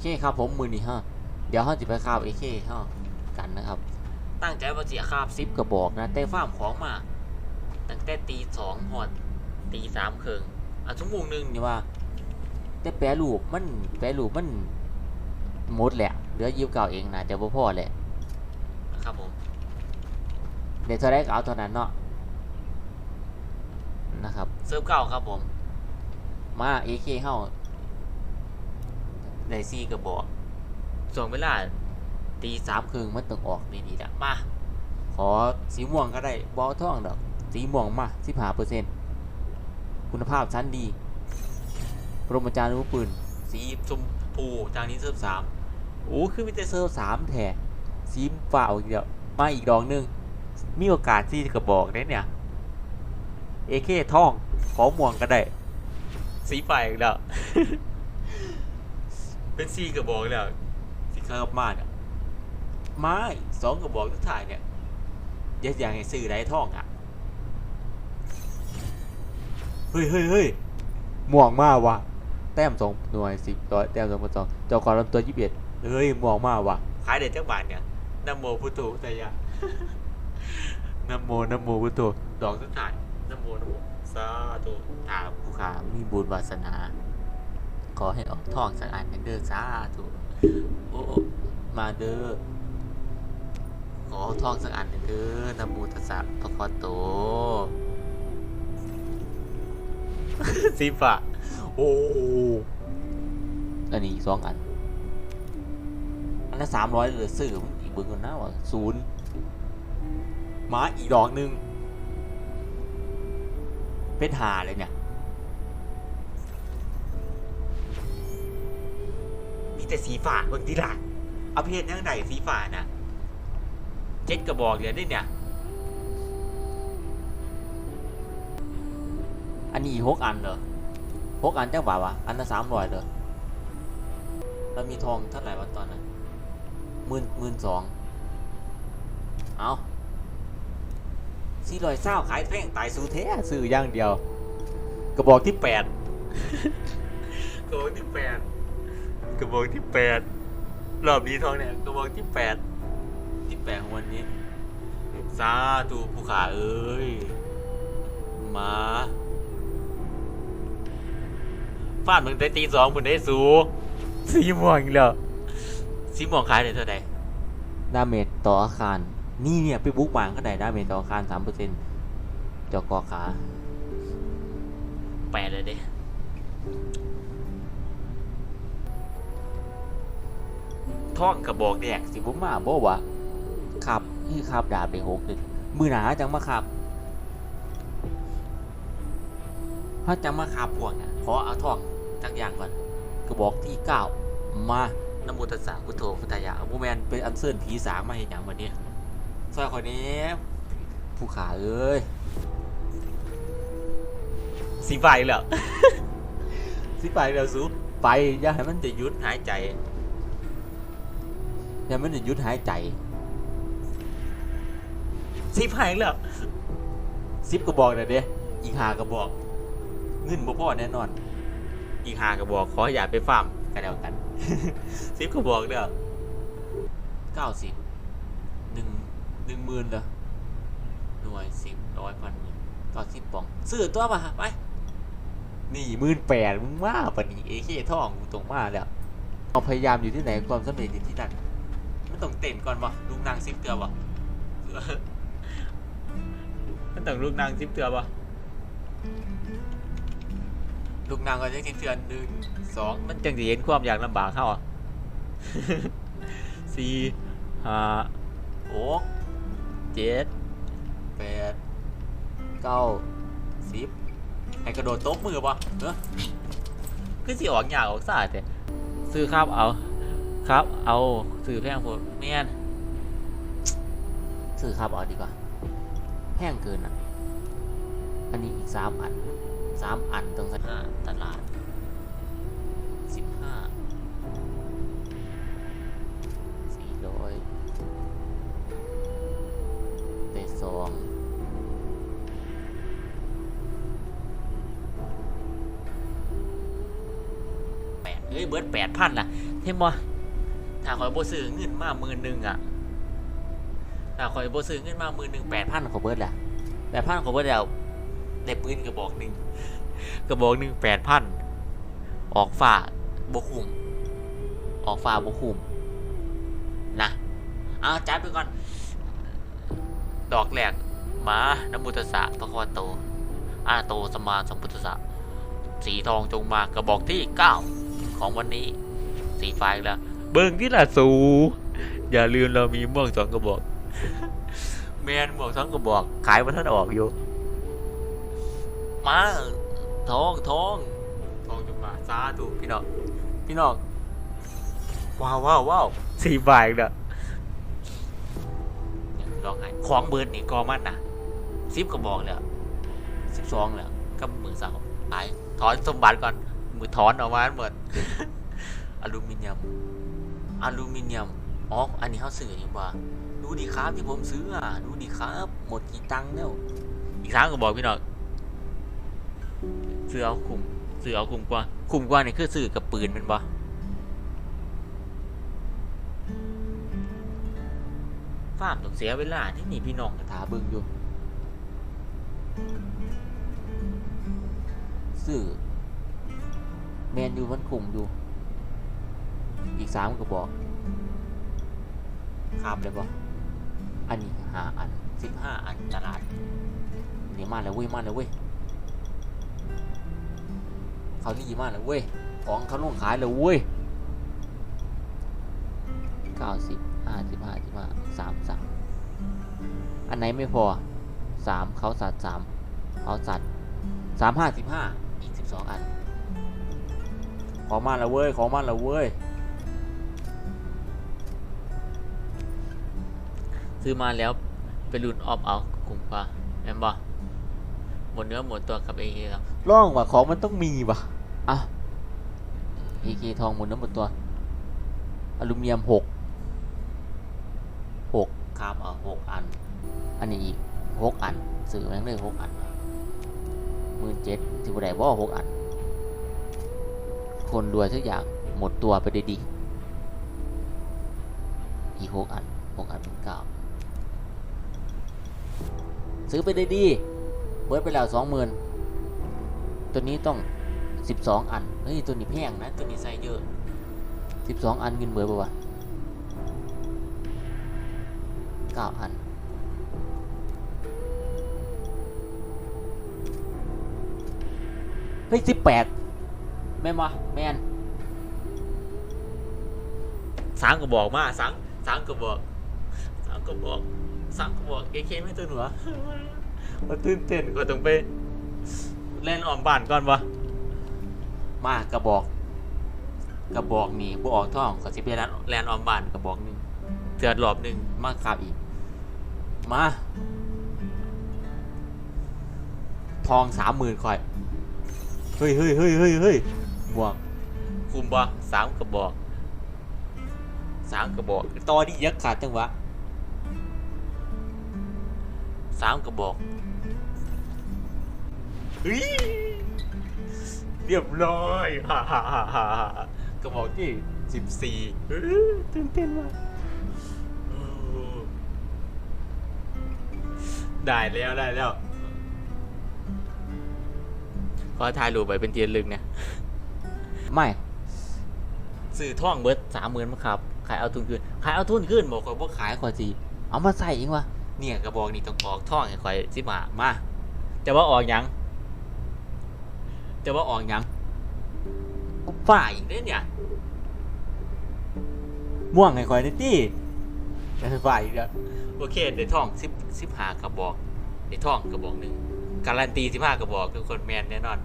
เคครับผมมือนี้ฮะเดี๋ยวเขาจะไปคาบเอเคฮะกันนะครับ ตั้งใจว่าจะคาบซิปกระบอกนะแต่ฟาร์มของมา ตั้งแต่ตีสองหอดตีสามครึ่งอะชั่วโมงหนึ่งนี่ว่า แต่แปรรูปมันแปรรูปมันหมดแหละเหลือยิบเก่าเองนะจะบ่พอแหละนะครับผมเดี๋ยวเท่าไรก็เอาเท่านั้นเนาะนะครับเซิร์ฟเก่าครับผม มาเอเคเฮา ไดซีกระบอกส่วนเวลาตีสามครึ่งมันต้องออกดีๆละมา ขอสีม่วงก็ได้บอท่องดอก สีม่วงมาสิบห้าเปอร์เซ็นต์คุณภาพชั้นดีปรมจารย์วุปืน สีชมพูจางนี้เซิร์ฟสามโอ้คือมีแต่เซิร์ฟสามแท้สีฟ้าอีกเดียวมาอีกดอกหนึง มีโอกาสที่กระบอกได้เนี่ยเอเคท่องขอม่วงก็ได้ สีไฟอีกแล้ว เป็นสีกระบอกแล้วสีข้าวมาเนี่ยไม้สองกระบอกทุกถ่ายเนี่ยยัดอย่างไอ้ซื้อได้ท่องอะเฮ้ยเฮ้ยเฮ้ยม่วงมากว่ะแต้มสองหน่วยสิบร้อยแต้มสองพันสองเจ้าความลำตัวยี่สิบเอ็ดเฮ้ยม่วงมากว่ะขายเด็ดจักบาทเนี่ยนะโมพุทโธพุทธายะนะโมนะโมพุทโธดอกสุดท้ายนะโมนะโมสาธุถาผู้ขามีบุญวาสนา ขอให้ออกทองสักอันเด้อสาธุโอ้มาเด้อขอทองสักอันเด้อนะโมตัสสะพระคะวะโตสิบอะโอ้อันนี้อีกสองอัน อันละสามร้อยเหลือซื้ออีกเบิ่งกันนะว่าศูนย์มาอีกดอกหนึ่งเป็นหาเลยเนี่ย แต่สีฟ้าเบิ่งทีละเอาเพศยังไงสีฟ้าน่ะเจ็ดกระบอกเดียวได้เนี่ย อันนี้อีกหกอันเหรอหกอันจังหวะวะอันละสามร้อยเหรอแล้วมีทองเท่าไหร่วันตอนนั้นหมื่นหมื่นสองเอาสี่ร้อยเศร้าขายแพงตายสูแท้ซื้ออย่างเดียว กระบอกที่แปดกระบอกที่แปด กระบอกที่แปดรอบนี้ทองเนี่ยกระบอกที่แปดที่แปดของวันนี้สาธุผู้ขาเอ้ยมาฟาดมึงได้ตีสองมึงได้สูสีม่วงอีกแล้วสีม่วงขายได้เท่าไหร่ดาเมจต่ออาคาร นี่เนี่ยไปบุกวางก็ได้ดาเมจต่ออาคารสามเปอร์เซ็นต์จอกอขาแปดเลยเด้ ท่องกระบอกแดกสิบุมาบ่วะขับนี่ขับดาบได้หกเลยมือหนาจังมาขับถ้าจะมาคาพวกเนี่ยขอเอาทองจักอย่างก่อนกระบอกที่เก้ามานโมุตัสสะพุทโธพุทธายะโมแมนเป็นอันเซิร์นผีสางมาเห็นอย่างวันนี้ซอยคนนี้ผู้ขาเอ้ยสีไฟเหรอสีไฟแล้วสูไปอย่าให้มันจะหยุดหายใจอ ย่าให้มันจะหยุดหายใจสีไฟแล้วสิบกระบอกเลยเด้อีกหากระบอกเงินบ่พอแน่นอน อีกหากระบอกขออย่าไปฟาร์มกันแล้วกันสิบกระบอกเด้อเก้าสิบหนึ่งหนึ่งหมื่นเด้อหน่วยสิบร้อยพันหมื่นเก้าสิบปองซื้อตัวมาไปนี่หมื่นแปดมึงว่าปะนี่เอเคท่องกูตรงมาแล้วเราพยายามอยู่ที่ไหนความสำเร็จอยู่ที่นั่น มันต้องเต้นก่อนวะลูกนางซิปเตือวะมันต้องลูกนางซิปเตือวะลูกนางก็ยังเทือนหนึ่งสองมันจังสิเห็นความอยากลำบากเข้าอะสี่ห้าหกเจ็ดแปดเก้าสิบให้กระโดดโต๊ะมือปะเนอะคือสิออกอยากออกสายแต่ซื้อครับเอา ครับ เอาซื้อแพงโพดแม่นซื้อครับเอาดีกว่า แพงเกินอะ อันนี้อีกสามอันสามอันตรงสถาตลาดสิบห้าสี่ร้อยเตสองแปดเอ้ย เบิร์ดแปดพันล่ะเห็นบ่ ถ้าคอยโบซื้อเงินมาหมื่นหนึ่งอะถ้าคอยโบซื้อเงินมาหมื่นหนึ่ง8,000เขาเบิดแหละ8,000เขาเบิดแล้วได้ปืนกระบอกหนึ่งกระบอกหนึ่ง8,000ออกฟ้าบ่คุ้มออกฟ้าบ่คุ้มนะเอาจัดไปก่อน ดอกแรกมานะมุตสะพระควโตอาโตสมาสัมพุทธสสะสีทองจงมากระบอกที่ 9 ของวันนี้ สีฟ้าอีกแล้ว เบิ่งที่ละสูอย่าลืมเรามีม่วงสองกระบอกแมนม่วงสองกระบอก ขายมาท่านออกอยู่ มาทองทองทองจงมาสาธุพี่น้องพี่น้องว้าวว้าวว้าวสีฟ้าอีกแล้วลองให้ของเบิร์ดนี่กอมันนะซิปกระบอกเลยสิบสองแล้วกับมือเสาไปถอนสมบัติก่อนมือถอนออกมาหมดอลูมิเนียม อลูมิเนียมอ๋ออันนี้เขาซื้ออย่างว่าดูดีครับที่ผมซื้ออะดูดีครับ หมดกี่ตังค์แล้วอีกครั้งก็บอกพี่น้องซื้อเอาคุมซื้อเอาคุมกว่า คุมกว่านี่คือซื้อกับปืนแมันบ่ฟาร์มต้องเสียเวลาที่นี่พี่น้องกระถาเบิ่งอยู่ซื้อแมนยูมันคุมอยู่ อีกสามก็บอกข้ามเลยบ่อันนี้หาอันสิบห้าอันตลาดนี่มาแล้วเว้ยมาแล้วเว้ยเขานี่มาแล้วเว้ยของเขาลงขายแล้วเว้ยเก้าสิบห้าสิบห้าสิบห้าสามสามอันไหนไม่พอสามเขาสัตว์สามเขาสัตว์สามห้าสิบห้าอีกสิบสองอันของมาแล้วเว้ยของมาแล้วเว้ย ซื้อมาแล้วไปรุ่นออฟเอากลุ่มปลาแม่นบ่หมดเนื้อหมดตัวกับเอเคครับร่องว่ะของมันต้องมีว่ะอะเอเคทองหมดเนื้อหมดตัว อลูมิเนียมหกหกครับเอาหกอัน อันนี้อีกหกอันซื้อแม่งเลยหกอันหมื่นเจ็ดสิบได้บ่หกอัน คนรวยทุกอย่างหมดตัวไปได้ดีอีกหกอันหกอันเป็นเก้า ซื้อไปได้ดี เบิร์ดไปแล้วสองหมื่นตัวนี้ต้องสิบสองอัน เฮ้ย ตัวนี้แพงนะ ตัวนี้ใส่เยอะสิบสองอันเงินเบิร์ดปะวะเก้าอันเฮ้ยสิบแปดแม่นบ่แม่นสามกระบอกมาสามสามกระบอกสามกระบอก สามกบอกเอเคไม่ตื่นหัวมาตื่นเต้นก็ต้องไป เล่นออมบ้านก่อนวะมากระบอก กระบอกนี่บออกท่องขอสิไปแลนแลนออมบ้านกระบอกหนึงเถื่อนรอบหนึ่งมาขับอีก มา ทองสามหมื่นคอยเฮ้ยเฮ้ยเฮ้ยเฮ้ยเฮ้ยบวกคุมบ่สามกระบอกสามกระบอก ตอนี่ยักษ์ขาดจังวะ สามกระบอกเฮ้ยเรียบร้อยฮ่าฮ่าฮ่าฮ่ากระบอกที่สิบสี่ตื่นเต้นมากโอ้ได้แล้วได้แล้วขอถ่ายรูปไปเป็นเทียนลึกเนี่ยไม่สื่อท่องเบิร์ดสามหมื่นมาครับ ขายเอาทุนขึ้นขายเอาทุนขึ้นบอกคอยว่าขายขอยจี เอามาใส่เองวะ เนี่ยกระบอกนี่ต้องออกท่องให้คอยสิมามาจะว่าออกยังจะว่าออกยังกูฝ่ายอีกเด้เนี่ยม่วงให้คอยได้ตี้ฝ่ายอีกแล้วโอเคเดี๋ยวท่องสิบสิบหากระบอกเดี๋ยวท่องกระบอกหนึ่งการันตีสิบห้ากระบอกคือคนแมนแน่นอน